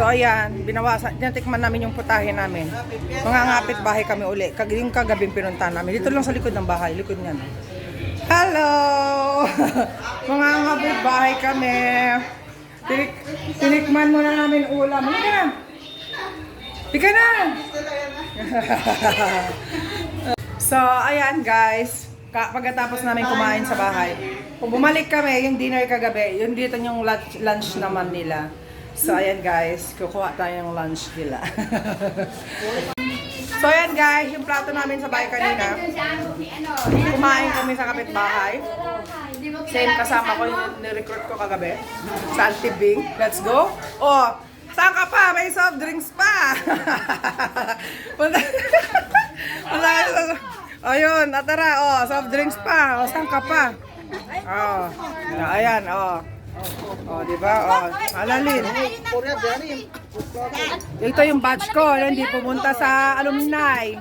So ayan, binawasan, tinatikman namin yung putahe namin. Mga ngapit bahay kami uli. Kag yung kagabing pinunta namin. Dito lang sa likod ng bahay, likod niyan. Hello! Mga ngapit bahay kami. Tinik, tinikman muna namin ulam. Halika na! Halika na! so, ayan guys. Ka pagkatapos namin kumain sa bahay. Bumalik kami, yung dinner kagabi, yung dito yung lunch, lunch naman nila. So, ayan guys, kukuha tayo ng lunch nila. so, ayan guys, yung plato namin sa bahay kanina. Kumain kami sa kapitbahay. Same kasama ko yung ni-recruit ko kagabi. Sa Altibing. Let's go. Oh, saan ka pa? May soft drinks pa. Punta. Punta ka sa- Ayun, atara, oh, soft drinks pa. Oh, saan ka pa? Oh, ayan, oh. Oh, di ba? Oh, alalin. Ito yung batch ko, na hindi pumunta sa alumni.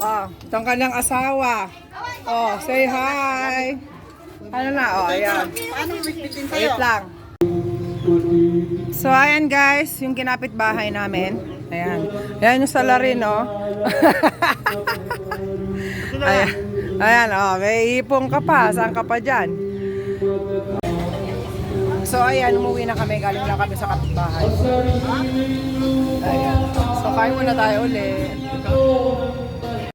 Oh, itong kanyang asawa. Oh, say hi. Ano na? Oh, ayan. Wait lang. So, ayan guys, yung kinapit bahay namin. Ayan. Ayan yung salarin, oh. ayan. Ayan, oh. May ipong ka pa. Saan ka pa dyan? So, ayan. Umuwi na kami. Galing lang kami sa kapitbahay. Ayan. So, kain muna tayo ulit.